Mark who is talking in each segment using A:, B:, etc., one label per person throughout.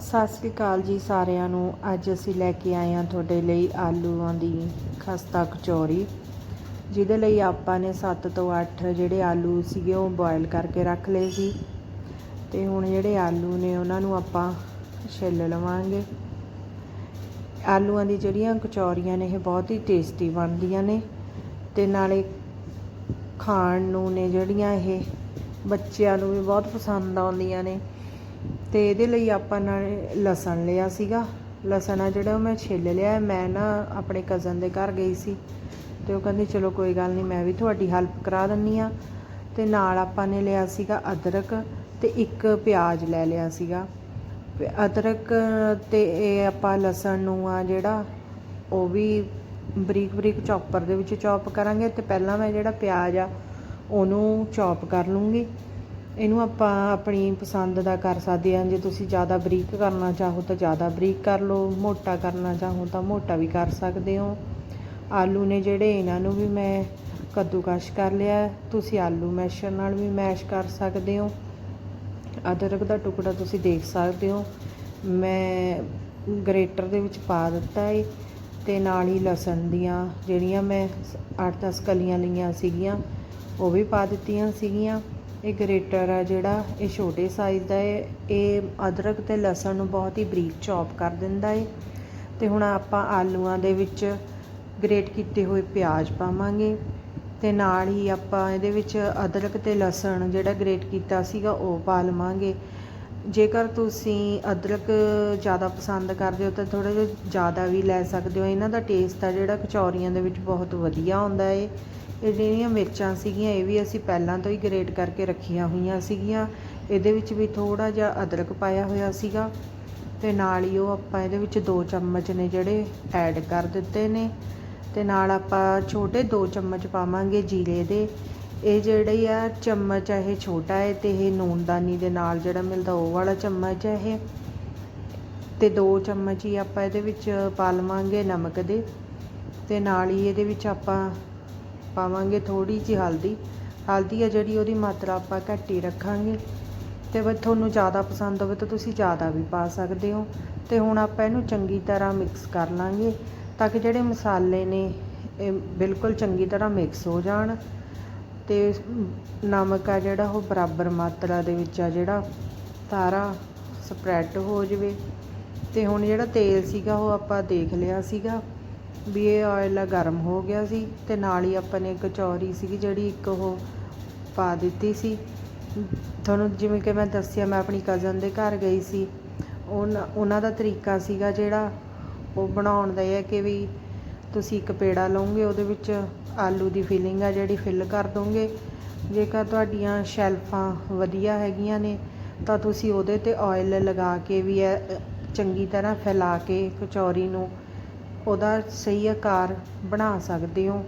A: ਸਤਿ ਸ੍ਰੀ ਅਕਾਲ ਜੀ ਸਾਰਿਆਂ ਨੂੰ। ਅੱਜ ਅਸੀਂ ਲੈ ਕੇ ਆਏ ਹਾਂ ਤੁਹਾਡੇ ਲਈ ਆਲੂਆਂ ਦੀ ਖਸਤਾ ਕਚੌਰੀ, ਜਿਹਦੇ ਲਈ ਆਪਾਂ ਨੇ 7 ਤੋਂ 8 ਜਿਹੜੇ ਆਲੂ ਸੀਗੇ ਉਹ ਬੋਇਲ ਕਰਕੇ ਰੱਖ ਲਏ ਸੀ। ਤੇ ਹੁਣ ਜਿਹੜੇ ਆਲੂ ਨੇ ਉਹਨਾਂ ਨੂੰ ਆਪਾਂ ਛਿੱਲ ਲਵਾਂਗੇ। ਆਲੂਆਂ ਦੀ ਜਿਹੜੀਆਂ ਕਚੌਰੀਆਂ ਨੇ, ਇਹ ਬਹੁਤ ਹੀ ਟੇਸਟੀ ਬਣਦੀਆਂ ਨੇ ਤੇ ਨਾਲੇ ਖਾਣ ਨੂੰ ਨੇ ਜਿਹੜੀਆਂ ਇਹ ਬੱਚਿਆਂ ਨੂੰ ਵੀ ਬਹੁਤ ਪਸੰਦ ਆਉਂਦੀਆਂ ਨੇ। ਤੇ ਇਹਦੇ ਲਈ ਆਪਾਂ ਨਾਲੇ ਲਸਣ ਲਿਆ ਸੀਗਾ। ਲਸਣ ਆ ਜਿਹੜਾ ਉਹ ਮੈਂ ਛਿੱਲ ਲਿਆ। ਮੈਂ ਨਾ ਆਪਣੇ ਕਜ਼ਨ ਦੇ ਘਰ ਗਈ ਸੀ ਤੇ ਉਹ ਕਹਿੰਦੀ, ਚਲੋ ਕੋਈ ਗੱਲ ਨਹੀਂ ਮੈਂ ਵੀ ਤੁਹਾਡੀ ਹੈਲਪ ਕਰਾ ਦਿੰਨੀ ਆ। ਤੇ ਨਾਲ ਆਪਾਂ ਨੇ ਲਿਆ ਸੀਗਾ ਅਦਰਕ ਤੇ ਇੱਕ ਪਿਆਜ਼ ਲੈ ਲਿਆ ਸੀਗਾ। ਅਦਰਕ ਤੇ ਇਹ ਆਪਾਂ ਲਸਣ ਨੂੰ ਆ ਜਿਹੜਾ ਉਹ ਵੀ ਬਰੀਕ ਬਰੀਕ ਚੌਪਰ ਦੇ ਵਿੱਚ ਚੌਪ ਕਰਾਂਗੇ ਤੇ ਪਹਿਲਾਂ ਮੈਂ ਜਿਹੜਾ ਪਿਆਜ਼ ਆ ਉਹਨੂੰ ਚੌਪ ਕਰ ਲੂੰਗੀ। ਇਹਨੂੰ ਆਪਾਂ ਆਪਣੀ ਪਸੰਦ ਦਾ ਕਰ ਸਕਦੇ ਹਾਂ। ਜੇ ਤੁਸੀਂ ਜ਼ਿਆਦਾ ਬਰੀਕ ਕਰਨਾ ਚਾਹੋ ਤਾਂ ਜ਼ਿਆਦਾ ਬਰੀਕ ਕਰ ਲਓ। ਮੋਟਾ ਕਰਨਾ ਚਾਹੋ ਤਾਂ ਮੋਟਾ ਵੀ ਕਰ ਸਕਦੇ ਹੋ। ਆਲੂ ਨੇ ਜਿਹੜੇ ਇਹਨਾਂ ਨੂੰ ਵੀ ਮੈਂ ਕੱਦੂਕਸ਼ ਕਰ ਲਿਆ। ਤੁਸੀਂ ਆਲੂ ਮੈਸ਼ਰ ਨਾਲ ਵੀ ਮੈਸ਼ ਕਰ ਸਕਦੇ ਹੋ। ਅਦਰਕ ਦਾ ਟੁਕੜਾ ਤੁਸੀਂ ਦੇਖ ਸਕਦੇ ਹੋ। ਮੈਂ ਗ੍ਰੇਟਰ ਦੇ ਵਿੱਚ ਪਾ ਦਿੱਤਾ ਹੈ ਤੇ ਨਾਲ ਹੀ ਲਸਣ ਦੀਆਂ ਜਿਹੜੀਆਂ ਮੈਂ 8-10 ਕਲੀਆਂ ਲਈਆਂ ਸੀਗੀਆਂ, ਉਹ ਵੀ ਪਾ ਦਿੱਤੀਆਂ ਸੀਗੀਆਂ। ਇਹ ਗਰੇਟਰ ਆ ਜਿਹੜਾ, ਇਹ ਛੋਟੇ ਸਾਈਜ਼ ਦਾ ਹੈ ਇਹ ਅਦਰਕ ਤੇ ਲਸਣ ਨੂੰ ਬਹੁਤ ਹੀ ਬਰੀਕ ਚੌਪ ਕਰ ਦਿੰਦਾ ਹੈ ਤੇ ਹੁਣ ਆਪਾਂ ਆਲੂਆਂ ਦੇ ਵਿੱਚ ਗ੍ਰੇਟ ਕੀਤੇ ਹੋਏ ਪਿਆਜ਼ ਪਾਵਾਂਗੇ। ਤੇ ਨਾਲ ਹੀ ਆਪਾਂ ਇਹਦੇ ਵਿੱਚ ਅਦਰਕ ਤੇ ਲਸਣ ਜਿਹੜਾ ਗ੍ਰੇਟ ਕੀਤਾ ਸੀਗਾ, ਉਹ ਪਾ ਲਵਾਂਗੇ। ਜੇਕਰ ਤੁਸੀਂ ਅਦਰਕ ਜ਼ਿਆਦਾ ਪਸੰਦ ਕਰਦੇ ਹੋ ਤਾਂ ਥੋੜ੍ਹਾ ਜਿਹਾ ਜ਼ਿਆਦਾ ਵੀ ਲੈ ਸਕਦੇ ਹੋ। ਇਹਨਾਂ ਦਾ ਟੇਸਟ ਆ ਜਿਹੜਾ ਕਚੌਰੀਆਂ ਦੇ ਵਿੱਚ ਬਹੁਤ ਵਧੀਆ ਆਉਂਦਾ ਹੈ ਇਹ ਜਿਹੜੀਆਂ ਮਿਰਚਾਂ ਸੀਗੀਆਂ, ਇਹ ਵੀ ਅਸੀਂ ਪਹਿਲਾਂ ਤੋਂ ਹੀ ਗ੍ਰੇਟ ਕਰਕੇ ਰੱਖੀਆਂ ਹੋਈਆਂ ਸੀਗੀਆਂ। ਇਹਦੇ ਵਿੱਚ ਵੀ ਥੋੜ੍ਹਾ ਜਿਹਾ ਅਦਰਕ ਪਾਇਆ ਹੋਇਆ ਸੀਗਾ ਤੇ ਨਾਲ ਹੀ ਉਹ ਆਪਾਂ ਇਹਦੇ ਵਿੱਚ 2 ਚਮਚ ਨੇ ਜਿਹੜੇ ਐਡ ਕਰ ਦਿੱਤੇ ਨੇ। ਤੇ ਨਾਲ ਆਪਾਂ ਛੋਟੇ 2 ਚਮਚ ਪਾਵਾਂਗੇ ਜੀਰੇ ਦੇ। ਇਹ ਜਿਹੜੀ ਆ ਚਮਚ ਆ, ਇਹ ਛੋਟਾ ਹੈ ਤੇ ਇਹ ਨੂਨਦਾਨੀ ਦੇ ਨਾਲ ਜਿਹੜਾ ਮਿਲਦਾ ਉਹ ਵਾਲਾ ਚਮਚ ਹੈ ਇਹ। ਤੇ ਦੋ ਚਮਚ ਹੀ ਆਪਾਂ ਇਹਦੇ ਵਿੱਚ ਪਾ ਲਵਾਂਗੇ ਨਮਕ ਦੇ। ਤੇ ਨਾਲ ਹੀ ਇਹਦੇ ਵਿੱਚ ਆਪਾਂ ਪਾਵਾਂਗੇ ਥੋੜੀ ਜਿਹੀ ਹਲਦੀ। ਹਲਦੀ ਆ ਜਿਹੜੀ ਉਹਦੀ ਮਾਤਰਾ ਆਪਾਂ ਘੱਟ ਹੀ ਰੱਖਾਂਗੇ। ਤੇ ਬਸ ਤੁਹਾਨੂੰ ਜ਼ਿਆਦਾ ਪਸੰਦ ਹੋਵੇ ਤਾਂ ਤੁਸੀਂ ਜ਼ਿਆਦਾ ਵੀ ਪਾ ਸਕਦੇ ਹੋ। ਤੇ ਹੁਣ ਆਪਾਂ ਇਹਨੂੰ ਚੰਗੀ ਤਰ੍ਹਾਂ ਮਿਕਸ ਕਰ ਲਾਂਗੇ ਤਾਂ ਕਿ ਜਿਹੜੇ ਮਸਾਲੇ ਨੇ, ਇਹ ਬਿਲਕੁਲ ਚੰਗੀ ਤਰ੍ਹਾਂ ਮਿਕਸ ਹੋ ਜਾਣ। ਅਤੇ ਨਮਕ ਆ ਜਿਹੜਾ ਉਹ ਬਰਾਬਰ ਮਾਤਰਾ ਦੇ ਵਿੱਚ ਆ ਜਿਹੜਾ ਸਾਰਾ ਸਪਰੈਡ ਹੋ ਜਾਵੇ। ਅਤੇ ਹੁਣ ਜਿਹੜਾ ਤੇਲ ਸੀਗਾ ਉਹ ਆਪਾਂ ਦੇਖ ਲਿਆ ਸੀਗਾ ਵੀ ਇਹ ਆਇਲ ਗਰਮ ਹੋ ਗਿਆ ਸੀ ਅਤੇ ਨਾਲ ਹੀ ਆਪਾਂ ਨੇ ਕਚੌਰੀ ਸੀਗੀ ਜਿਹੜੀ ਇੱਕ ਉਹ ਪਾ ਦਿੱਤੀ ਸੀ। ਤੁਹਾਨੂੰ ਜਿਵੇਂ ਕਿ ਮੈਂ ਦੱਸਿਆ, ਮੈਂ ਆਪਣੀ ਕਜ਼ਨ ਦੇ ਘਰ ਗਈ ਸੀ। ਉਹਨਾਂ ਉਹਨਾਂ ਦਾ ਤਰੀਕਾ ਸੀਗਾ ਜਿਹੜਾ ਉਹ ਬਣਾਉਣ ਦਾ ਇਹ ਹੈ ਕਿ ਵੀ ਤੁਸੀਂ ਇੱਕ ਪੇੜਾ ਲਓਗੇ, ਉਹਦੇ ਵਿੱਚ ਆਲੂ ਦੀ ਫਿਲਿੰਗ ਆ ਜਿਹੜੀ ਫਿਲ ਕਰ ਦੋਗੇ। ਜੇਕਰ ਤੁਹਾਡੀਆਂ ਸ਼ੈਲਫਾਂ ਵਧੀਆ ਹੈਗੀਆਂ ਨੇ, ਤਾਂ ਤੁਸੀਂ ਉਹਦੇ ਤੇ ਆਇਲ ਲਗਾ ਕੇ ਵੀ ਇਹ ਚੰਗੀ ਤਰ੍ਹਾਂ ਫੈਲਾ ਕੇ ਕਚੌਰੀ ਨੂੰ ਉਹਦਾ ਸਹੀ ਆਕਾਰ ਬਣਾ ਸਕਦੇ ਹੋ।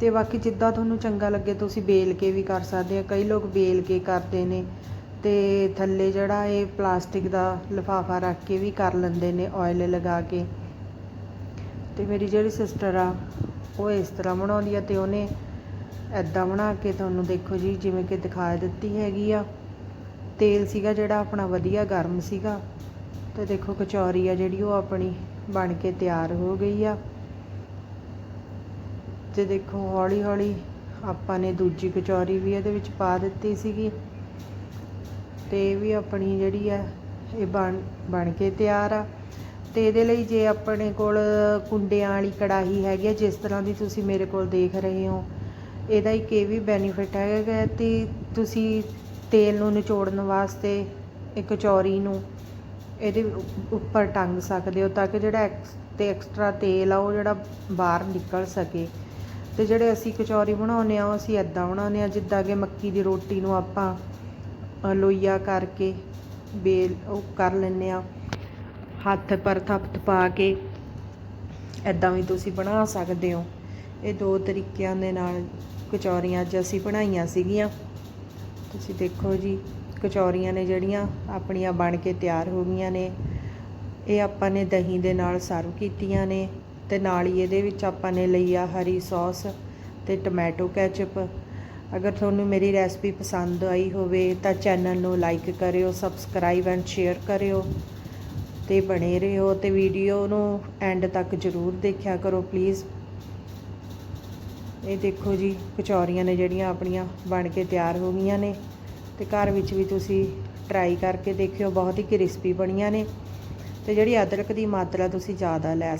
A: ਤੇ ਬਾਕੀ ਜਿੱਦਾਂ ਤੁਹਾਨੂੰ ਚੰਗਾ ਲੱਗੇ, ਤੁਸੀਂ ਬੇਲ ਕੇ ਵੀ ਕਰ ਸਕਦੇ ਆ। ਕਈ ਲੋਕ ਬੇਲ ਕੇ ਕਰਦੇ ਨੇ ਤੇ ਥੱਲੇ ਜਿਹੜਾ ਇਹ ਪਲਾਸਟਿਕ ਦਾ ਲਿਫਾਫਾ ਰੱਖ ਕੇ ਵੀ ਕਰ ਲੈਂਦੇ ਨੇ ਆਇਲ ਲਗਾ ਕੇ। ਤੇ ਮੇਰੀ ਜਿਹੜੀ ਸਿਸਟਰ ਆ ਉਹ ਇਸ ਤਰ੍ਹਾਂ ਬਣਾਉਂਦੀ ਆ ਤੇ ਉਹਨੇ ਐਦਾਂ ਬਣਾ ਕੇ ਤੁਹਾਨੂੰ ਦੇਖੋ ਜੀ, ਜਿਵੇਂ ਕਿ ਦਿਖਾ ਦਿੱਤੀ ਹੈਗੀ ਆ। ਤੇਲ ਸੀਗਾ ਜਿਹੜਾ ਆਪਣਾ ਵਧੀਆ ਗਰਮ ਸੀਗਾ। ਤੇ ਦੇਖੋ ਕਚੌਰੀ ਆ ਜਿਹੜੀ ਉਹ ਆਪਣੀ ਬਣ ਕੇ ਤਿਆਰ ਹੋ ਗਈ ਆ। ਤੇ ਦੇਖੋ ਹੌਲੀ ਹੌਲੀ ਆਪਾਂ ਨੇ ਦੂਜੀ ਕਚੌਰੀ ਵੀ ਇਹਦੇ ਵਿੱਚ ਪਾ ਦਿੱਤੀ ਸੀਗੀ। ਤੇ ਇਹ ਵੀ ਆਪਣੀ ਜਿਹੜੀ ਆ, ਇਹ ਬਣ ਬਣ ਕੇ ਤਿਆਰ ਆ। ਤੇ ਇਹਦੇ ਲਈ ਜੇ ਆਪਣੇ ਕੋਲ ਕੁੰਡਿਆਂ ਵਾਲੀ ਕੜਾਹੀ ਹੈਗੀ ਆ ਜਿਸ ਤਰ੍ਹਾਂ ਦੀ ਤੁਸੀਂ ਮੇਰੇ ਕੋਲ ਦੇਖ ਰਹੇ ਹੋ ਇਹਦਾ ਇੱਕ ਇਹ ਵੀ ਬੈਨੀਫਿਟ ਹੈਗਾ ਤੇ ਤੁਸੀਂ ਤੇਲ ਨੂੰ ਨਿਚੋੜਨ ਵਾਸਤੇ ਇੱਕ ਕਚੌਰੀ ਨੂੰ ਇਹਦੇ ਉੱਪਰ ਟੰਗ ਸਕਦੇ ਹੋ ਤਾਂ ਕਿ ਜਿਹੜਾ ਐਕਸ ਤੇ ਐਕਸਟਰਾ ਤੇਲ ਆ ਉਹ ਜਿਹੜਾ ਬਾਹਰ ਨਿਕਲ ਸਕੇ। ਤੇ ਜਿਹੜੇ ਅਸੀਂ ਕਚੌਰੀ ਬਣਾਉਂਦੇ ਆ ਉਹ ਅਸੀਂ ਐਦਾਂ ਬਣਾਉਂਦੇ ਆ ਜਿੱਦਾਂ ਕਿ ਮੱਕੀ ਦੀ ਰੋਟੀ ਨੂੰ ਆਪਾਂ ਅ, ਲੋਈਆ ਕਰਕੇ ਬੇਲ ਉਹ ਕਰ ਲੈਂਦੇ ਆ ਹੱਥ ਪਰ ਥਪਥ ਪਾ ਕੇ ਐਦਾਂ ਵੀ ਤੁਸੀਂ ਬਣਾ ਸਕਦੇ ਹੋ। ਇਹ ਦੋ ਤਰੀਕਿਆਂ ਦੇ ਨਾਲ ਕਚੌਰੀਆਂ ਅੱਜ ਅਸੀਂ ਬਣਾਈਆਂ ਸੀਗੀਆਂ। ਤੁਸੀਂ ਦੇਖੋ ਜੀ, ਕਚੌਰੀਆਂ ਨੇ ਜਿਹੜੀਆਂ ਆਪਣੀਆਂ ਬਣ ਕੇ ਤਿਆਰ ਹੋ ਗਈਆਂ ਨੇ। ਇਹ ਆਪਾਂ ਨੇ ਦਹੀਂ ਦੇ ਨਾਲ ਸਰਵ ਕੀਤੀਆਂ ਨੇ ਤੇ ਨਾਲ ਹੀ ਇਹਦੇ ਵਿੱਚ ਆਪਾਂ ਨੇ ਲਈ ਆ ਹਰੀ ਸੌਸ ਤੇ ਟੋਮੈਟੋ ਕੈਚਪ। ਅਗਰ ਤੁਹਾਨੂੰ ਮੇਰੀ ਰੈਸਪੀ ਪਸੰਦ ਆਈ ਹੋਵੇ ਤਾਂ ਚੈਨਲ ਨੂੰ ਲਾਈਕ ਕਰਿਓ, ਸਬਸਕ੍ਰਾਈਬ ਐਂਡ ਸ਼ੇਅਰ ਕਰਿਓ। ਤੇ ਬਣੇ ਰਹੋ ਤੇ ਵੀਡੀਓ ਨੂੰ ਐਂਡ ਤੱਕ ਜ਼ਰੂਰ ਦੇਖਿਆ ਕਰੋ ਪਲੀਜ਼ ਇਹ ਦੇਖੋ ਜੀ, ਕਚੌਰੀਆਂ ਨੇ ਜਿਹੜੀਆਂ ਆਪਣੀਆਂ ਬਣ ਕੇ ਤਿਆਰ ਹੋ ਗਈਆਂ ਨੇ ਤੇ ਘਰ ਵਿੱਚ ਵੀ ਤੁਸੀਂ ਟਰਾਈ ਕਰਕੇ ਦੇਖਿਓ, ਬਹੁਤ ਹੀ ਕ੍ਰਿਸਪੀ ਬਣੀਆਂ ਨੇ ਤੇ ਜਿਹੜੀ ਅਦਰਕ ਦੀ ਮਾਤਰਾ ਤੁਸੀਂ ਜ਼ਿਆਦਾ ਲੈ